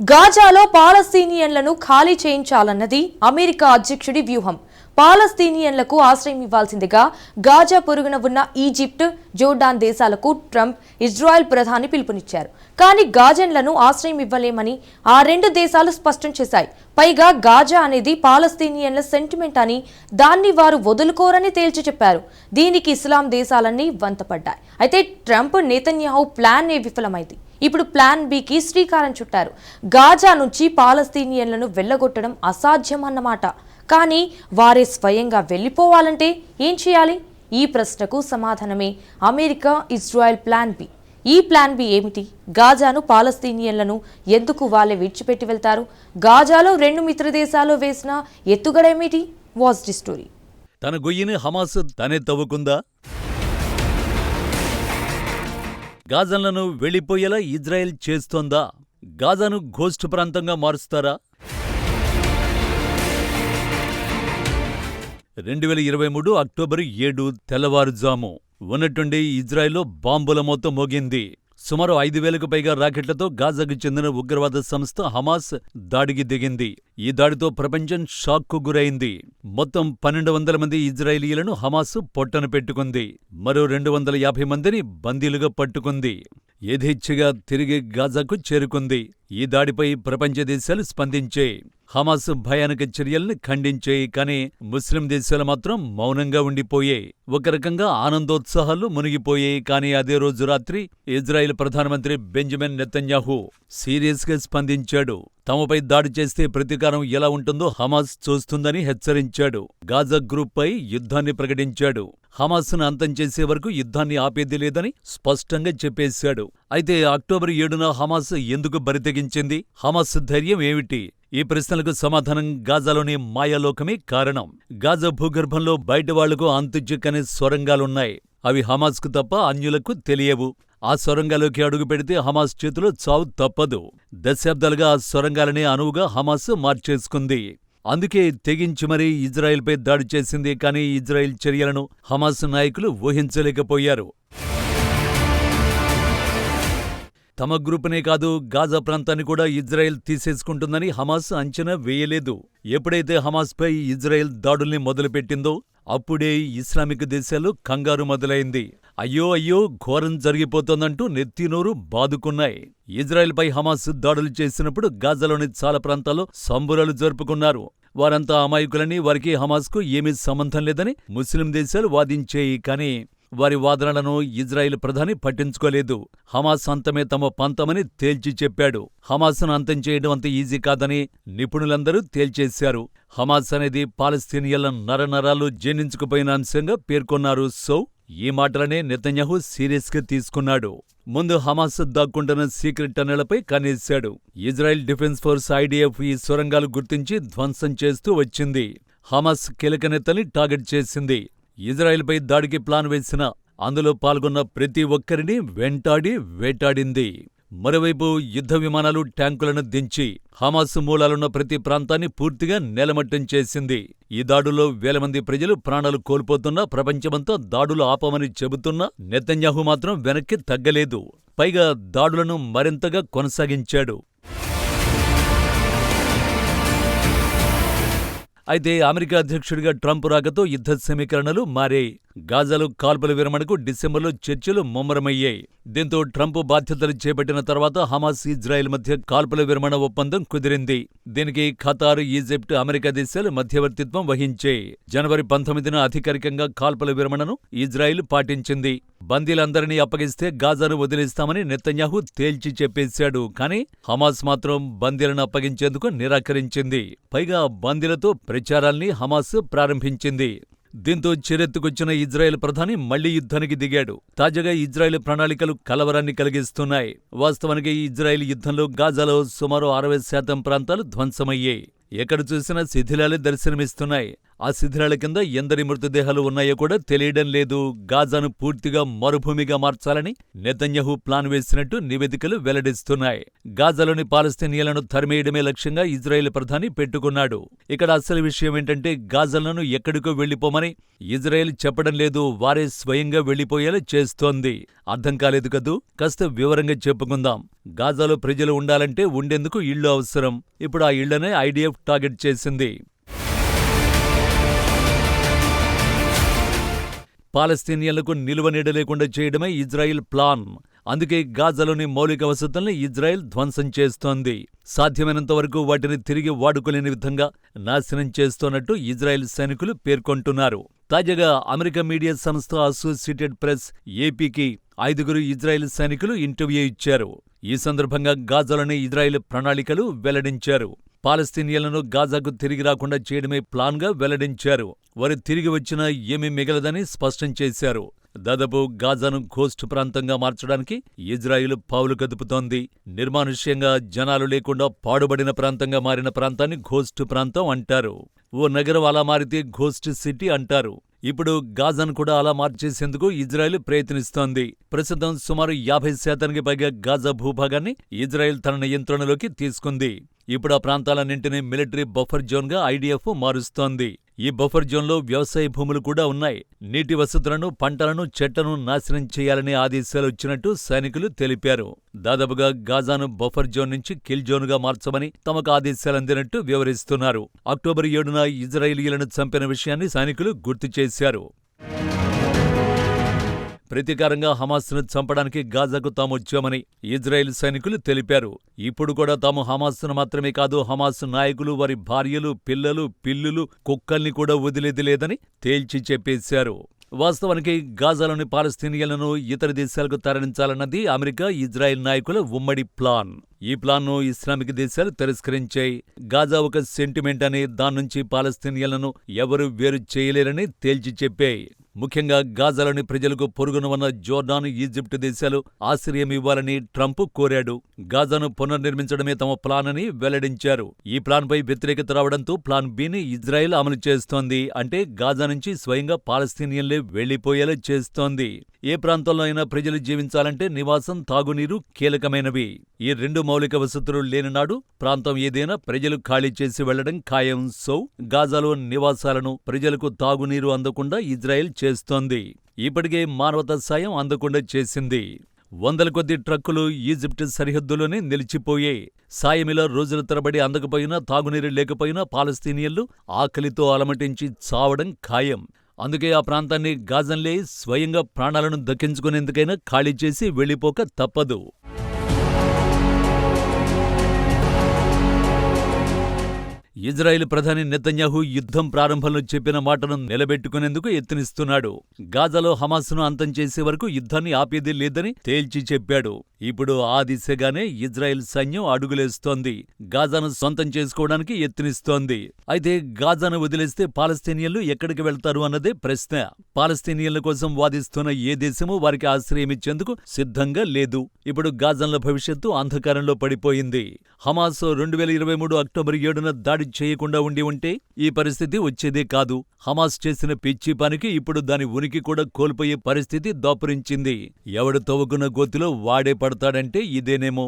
గాజాలో పాలస్తీనియన్లను ఖాళీ చేయించాలన్నది అమెరికా అధ్యక్షుడి వ్యూహం. పాలస్తీనియన్లకు ఆశ్రయం ఇవ్వాల్సిందిగా గాజా పొరుగున ఉన్న ఈజిప్ట్ జోర్డాన్ దేశాలకు ట్రంప్ ఇజ్రాయెల్ ప్రధాని పిలుపునిచ్చారు. కానీ గాజన్లను ఆశ్రయం ఇవ్వలేమని ఆ రెండు దేశాలు స్పష్టం చేశాయి. పైగా గాజా అనేది పాలస్తీనియన్ల సెంటిమెంట్ అని దాన్ని వారు వదులుకోరని తేల్చి చెప్పారు. దీనికి ఇస్లాం దేశాలన్నీ వంతపడ్డాయి. అయితే ట్రంప్ నేతన్యాహు ప్లాన్ ఏ విఫలమైంది? ఇప్పుడు ప్లాన్ బికి శ్రీకారం చుట్టారు. గాజా నుంచి పాలస్తీనియన్లను వెళ్ళగొట్టడం అసాధ్యం అన్నమాట కానీ వారే స్వయంగా వెళ్ళిపోవాలంటే ఏం చేయాలి? ఈ ప్రశ్నకు సమాధానమే అమెరికా ఇజ్రాయెల్ ప్లాన్ బి. ఈ ప్లాన్ బి ఏమిటి? గాజాను పాలస్తీనియన్లను ఎందుకు వాళ్ళే విడిచిపెట్టి వెళ్తారు? గాజాలో రెండు మిత్ర దేశాలు వేసిన ఎత్తుగడేమిటి వాజ్ ది స్టోరీ. తన గొయ్యిని హమాస్ తనే తవ్వుకుందా? గాజాలను వెళ్ళిపోయేలా ఇజ్రాయెల్ చేస్తోందా? గాజాను ఘోస్ట్ ప్రాంతంగా మారుస్తారా? రెండు వేల ఇరవై మూడు అక్టోబర్ ఏడు తెల్లవారుజాము ఉన్నట్టుండి ఇజ్రాయెల్లో బాంబుల మొత్తం మోగింది. సుమారు ఐదు వేలకు పైగా రాకెట్లతో గాజాకు చెందిన ఉగ్రవాద సంస్థ హమాస్ దాడికి దిగింది. ఈ దాడితో ప్రపంచం షాక్కు గురైంది. మొత్తం పన్నెండు వందల మంది ఇజ్రాయేలీలను హమాస్ పొట్టన పెట్టుకుంది. మరో రెండు వందల యాభై మందిని బందీలుగా పట్టుకుంది. యథేచ్ఛగా తిరిగి గాజాకు చేరుకుంది. ఈ దాడిపై ప్రపంచ దేశాలు స్పందించే హమాస్ భయానక చర్యల్ని ఖండించే కానీ ముస్లిం దేశాలు మాత్రం మౌనంగా ఉండిపోయాయి ఒక రకంగా ఆనందోత్సాహాలు మునిగిపోయాయి కానీ అదే రోజు రాత్రి ఇజ్రాయెల్ ప్రధానమంత్రి బెంజమిన్ నెతన్యాహు సీరియస్గా స్పందించాడు. తమపై దాడి చేస్తే ప్రతీకారం ఎలా ఉంటుందో హమాస్ చూస్తుందని హెచ్చరించాడు. గాజా గ్రూప్ పై యుద్ధాన్ని ప్రకటించాడు. హమాస్ను అంతం చేసే వరకు యుద్ధాన్ని ఆపేది లేదని స్పష్టంగా చెప్పేశాడు. అయితే అక్టోబర్ ఏడున హమాస్ ఎందుకు బరితెగించింది? హమాస్ ధైర్యం ఏమిటి? ఈ ప్రశ్నలకు సమాధానం గాజాలోని మాయాలోకమే కారణం. గాజా భూగర్భంలో బయట వాళ్ళకు అంతుచిక్కని సొరంగాలున్నాయి. అవి హమాస్కు తప్ప అన్యులకు తెలియవు. ఆ సొరంగాలోకి అడుగు పెడితే హమాస్ చేతిలో చావు తప్పదు. దశాబ్దాలుగా ఆ సొరంగాలనే అనువుగా హమాస్ మార్చేసుకుంది. అందుకే తెగించి మరీ ఇజ్రాయెల్పై దాడి చేసింది. కానీ ఇజ్రాయెల్ చర్యలను హమాస్ నాయకులు ఊహించలేకపోయారు. తమ గ్రూపునే కాదు గాజా ప్రాంతాన్ని కూడా ఇజ్రాయెల్ తీసేసుకుంటుందని హమాస్ అంచనా వేయలేదు. ఎప్పుడైతే హమాస్పై ఇజ్రాయెల్ దాడుల్ని మొదలుపెట్టిందో అప్పుడే ఇస్లామిక్ దేశాలు కంగారు మొదలైంది. అయ్యో అయ్యో ఘోరం జరిగిపోతోందంటూ నెత్తినోరు బాదుకున్నాయి. ఇజ్రాయెల్పై హమాస్ దాడులు చేసినప్పుడు గాజాలోని చాలా ప్రాంతాల్లో సంబురాలు జరుపుకున్నారు. వారంతా అమాయకులని వారికి హమాస్కు ఏమీ సంబంధం లేదని ముస్లిం దేశాలు వాదించేయి కానీ వారి వాదనలను ఇజ్రాయిల్ ప్రధాని పట్టించుకోలేదు. హమాస్ అంతమే తమ పంతమని తేల్చి చెప్పాడు. హమాస్ను అంతం చేయడం అంత ఈజీ కాదని నిపుణులందరూ తేల్చేశారు. హమాస్ అనేది పాలస్తీనియన్ల నరనరాలు జీర్ణించుకుపోయిన అంశంగా పేర్కొన్నారు. సో ఈ మాటలనే నెతన్యాహు సీరియస్గా తీసుకున్నాడు. ముందు హమాస్ దాక్కుంటున్న సీక్రెట్ టన్నెలపై కనేశాడు ఇజ్రాయెల్ డిఫెన్స్ ఫోర్స్ ఐడిఎఫ్ ఈ సొరంగాలు గుర్తించి ధ్వంసం చేస్తూ వచ్చింది. హమాస్ కీలక నేతల్ని టార్గెట్ చేసింది. ఇజ్రాయెల్పై దాడికి ప్లాన్ వేసిన అందులో పాల్గొన్న ప్రతి ఒక్కరిని వెంటాడి వేటాడింది. మరోవైపు యుద్ధ విమానాలు ట్యాంకులను దించి హమాస్ మూలాలున్న ప్రతి ప్రాంతాన్ని పూర్తిగా నేలమట్టం చేసింది. ఈ దాడుల్లో వేల మంది ప్రజలు ప్రాణాలు కోల్పోతున్నా ప్రపంచమంతా దాడులు ఆపమని చెబుతున్నా నెతన్యాహు మాత్రం వెనక్కి తగ్గలేదు. పైగా దాడులను మరింతగా కొనసాగించాడు. అయితే అమెరికా అధ్యక్షుడిగా ట్రంప్ రాకతో యుద్ధ సమీకరణలు మారాయి. గాజాలో కాల్పుల విరమణకు డిసెంబర్లో చర్చలు ముమ్మరమయ్యాయి. దీంతో ట్రంప్ బాధ్యతలు చేపట్టిన తర్వాత హమాస్ ఇజ్రాయెల్ మధ్య కాల్పుల విరమణ ఒప్పందం కుదిరింది. దీనికి ఖతార్ ఈజిప్ట్ అమెరికా దేశాలు మధ్యవర్తిత్వం వహించాయి. జనవరి పంతొమ్మిదిన అధికారికంగా కాల్పుల విరమణను ఇజ్రాయెల్ పాటించింది. బందీలందరినీ అప్పగిస్తే గాజాను వదిలిస్తామని నెతన్యాహు తేల్చి చెప్పేశాడు. కానీ హమాస్ మాత్రం బందీలను అప్పగించేందుకు నిరాకరించింది. పైగా బందీలతో ప్రచారాల్ని హమాస్ ప్రారంభించింది. దీంతో చిరెత్తుకొచ్చిన ఇజ్రాయెల్ ప్రధాని మళ్ళీ యుద్ధానికి దిగాడు. తాజాగా ఇజ్రాయెల్ ప్రణాళికలు కలవరాన్ని కలిగిస్తున్నాయి. వాస్తవానికి ఇజ్రాయెల్ యుద్ధంలో గాజాలో సుమారు అరవై శాతం ప్రాంతాలు ధ్వంసమయ్యాయి. ఎక్కడ చూసినా శిథిలాలే దర్శనమిస్తున్నాయి. ఆ శిథిలాల కింద ఎందరి మృతదేహాలు ఉన్నాయో కూడా తెలియడం లేదు. గాజాను పూర్తిగా మరుభూమిగా మార్చాలని నెతన్యహు ప్లాన్ వేసినట్టు నివేదికలు వెల్లడిస్తున్నాయి. గాజాలోని పాలస్తీనియాలను తరిమేయడమే లక్ష్యంగా ఇజ్రాయెల్ ప్రధాని పెట్టుకున్నాడు. ఇక్కడ అసలు విషయం ఏంటంటే గాజాలను ఎక్కడికో వెళ్ళిపోమని ఇజ్రాయెల్ చెప్పడం లేదు వారే స్వయంగా వెళ్ళిపోయేలా చేస్తోంది. అర్థం కాలేదు కదూ? కాస్త వివరంగా చెప్పుకుందాం. గాజాలో ప్రజలు ఉండాలంటే ఉండేందుకు ఇళ్ళు అవసరం. ఇప్పుడు ఆ ఇళ్ళనే ఐడిఎఫ్ టార్గెట్ చేసింది. పాలస్తీనియన్లకు నిలువనీడ లేకుండా చేయడమే ఇజ్రాయిల్ ప్లాన్. అందుకే గాజాలోని మౌలిక వసతుల్ని ఇజ్రాయెల్ ధ్వంసం చేస్తోంది. సాధ్యమైనంత వరకు వాటిని తిరిగి వాడుకోలేని విధంగా నాశనం చేస్తోన్నట్టు ఇజ్రాయెల్ సైనికులు పేర్కొంటున్నారు. తాజాగా అమెరికా మీడియా సంస్థ అసోసియేటెడ్ ప్రెస్ ఏపీకి ఐదుగురు ఇజ్రాయెల్ సైనికులు ఇంటర్వ్యూ ఇచ్చారు. ఈ సందర్భంగా గాజాలోని ఇజ్రాయెల్ ప్రణాళికలు వెల్లడించారు. పాలస్తీనియన్లను గాజాకు తిరిగి రాకుండా చేయడమే ప్లాన్గా వెల్లడించారు. వారు తిరిగి వచ్చినా ఏమీ మిగలదని స్పష్టం చేశారు. దాదాపు గాజాను కోస్ట్ ప్రాంతంగా మార్చడానికి ఇజ్రాయిల్ పావులు కదుపుతోంది. నిర్మానుష్యంగా జనాలు లేకుండా పాడుబడిన ప్రాంతంగా మారిన ప్రాంతాన్ని ఘోస్ట్ ప్రాంతం అంటారు. ఓ నగరం అలా మారితే ఘోస్ట్ సిటీ అంటారు. ఇప్పుడు గాజాను కూడా అలా మార్చేసేందుకు ఇజ్రాయెల్ ప్రయత్నిస్తోంది. ప్రస్తుతం సుమారు యాభై శాతానికి పైగా గాజా భూభాగాన్ని ఇజ్రాయెల్ తన నియంత్రణలోకి తీసుకుంది. ఇప్పుడు ఆ ప్రాంతాలన్నింటినీ మిలిటరీ బఫర్ జోన్గా ఐడిఎఫ్ మారుస్తోంది. ఈ బఫర్ జోన్లో వ్యవసాయ భూములు కూడా ఉన్నాయి. నీటి వసతులను పంటలను చెట్లను నాశనం చేయాలనే ఆదేశాలు వచ్చినట్టు సైనికులు తెలిపారు. దాదాపుగా గాజాను బఫర్ జోన్ నుంచి కిల్ జోన్గా మార్చమని తమకు ఆదేశాలు అందినట్టు వివరిస్తున్నారు. అక్టోబర్ ఏడున ఇజ్రాయేలీలను చంపిన విషయాన్ని సైనికులు గుర్తు చేశారు. ప్రతీకారంగా హమాస్ను చంపడానికి గాజాకు తాము వచ్చామని ఇజ్రాయెల్ సైనికులు తెలిపారు. ఇప్పుడు కూడా తాము హమాస్ను మాత్రమే కాదు హమాస్ నాయకులు వారి భార్యలు పిల్లలు పిల్లులు కుక్కల్ని కూడా వదిలేది లేదని తేల్చి చెప్పేశారు. వాస్తవానికి గాజాలోని పాలస్తీనియన్లను ఇతర దేశాలకు తరలించాలన్నది అమెరికా ఇజ్రాయెల్ నాయకుల ఉమ్మడి ప్లాన్. ఈ ప్లాన్ను ఇస్లామిక్ దేశాలు తిరస్కరించాయి. గాజా ఒక సెంటిమెంట్ అని దాన్నుంచి పాలస్తీనియన్లను ఎవరూ వేరు చేయలేరని తేల్చి చెప్పాయి. ముఖ్యంగా గాజాలోని ప్రజలకు పొరుగున ఉన్న జోర్డాన్ ఈజిప్ట్ దేశాలు ఆశ్రయం ఇవ్వాలని ట్రంప్ కోరాడు. గాజాను పునర్నిర్మించడమే తమ ప్లాన్ అని వెల్లడించారు. ఈ ప్లాన్పై వ్యతిరేకత రావడంతో ప్లాన్ బిని ఇజ్రాయెల్ అమలు చేస్తోంది. అంటే గాజా నుంచి స్వయంగా పాలస్తీనియన్లే వెళ్ళిపోయేలా చేస్తోంది. ఏ ప్రాంతంలో అయినా ప్రజలు జీవించాలంటే నివాసం తాగునీరు కీలకమైనవి. ఈ రెండు మౌలిక వసతులు లేనినాడు ప్రాంతం ఏదైనా ప్రజలు ఖాళీ చేసి వెళ్ళడం ఖాయం. సో గాజాలో నివాసాలను ప్రజలకు తాగునీరు అందకుండా ఇజ్రాయెల్ చేస్తోంది. ఇప్పటికే మానవతా సాయం అందకుండా చేసింది. వందల కొద్ది ట్రక్కులు ఈజిప్ట్ సరిహద్దులోనే నిలిచిపోయాయి. సాయమిలా రోజుల తరబడి అందకపోయినా తాగునీరు లేకపోయినా పాలస్తీనియన్లు ఆకలితో అలమటించి చావడం ఖాయం. అందుకే ఆ ప్రాంతాన్ని గాజన్లే స్వయంగా ప్రాణాలను దక్కించుకునేందుకైనా ఖాళీ చేసి వెళ్ళిపోక తప్పదు. ఇజ్రాయెల్ ప్రధాని నెతన్యాహు యుద్ధం ప్రారంభంలో చెప్పిన మాటను నిలబెట్టుకునేందుకు యత్నిస్తున్నాడు. గాజాలో హమాస్ను అంతం చేసే వరకు యుద్ధాన్ని ఆపేది లేదని తేల్చి చెప్పాడు. ఇప్పుడు ఆ దిశగానే ఇజ్రాయెల్ సైన్యం అడుగులేస్తోంది. గాజాను సొంతం చేసుకోవడానికి యత్నిస్తోంది. అయితే గాజాను వదిలేస్తే పాలస్తీనియన్లు ఎక్కడికి వెళ్తారు అన్నదే ప్రశ్న. పాలస్తీనియన్ల కోసం వాదిస్తున్న ఏ దేశమూ వారికి ఆశ్రయమిచ్చేందుకు సిద్ధంగా లేదు. ఇప్పుడు గాజాన్ల భవిష్యత్తు అంధకారంలో పడిపోయింది. హమాస్ రెండు వేల ఇరవై మూడు అక్టోబర్ ఏడున దాడి చేయకుండా ఉండి ఉంటే ఈ పరిస్థితి వచ్చేదే కాదు. హమాస్ చేసిన పిచ్చి పనికి ఇప్పుడు దాని ఉనికి కూడా కోల్పోయే పరిస్థితి దాపురించింది. ఎవడు తవ్వుకున్న గోతిలో వాడే పడతాడంటే ఇదేనేమో.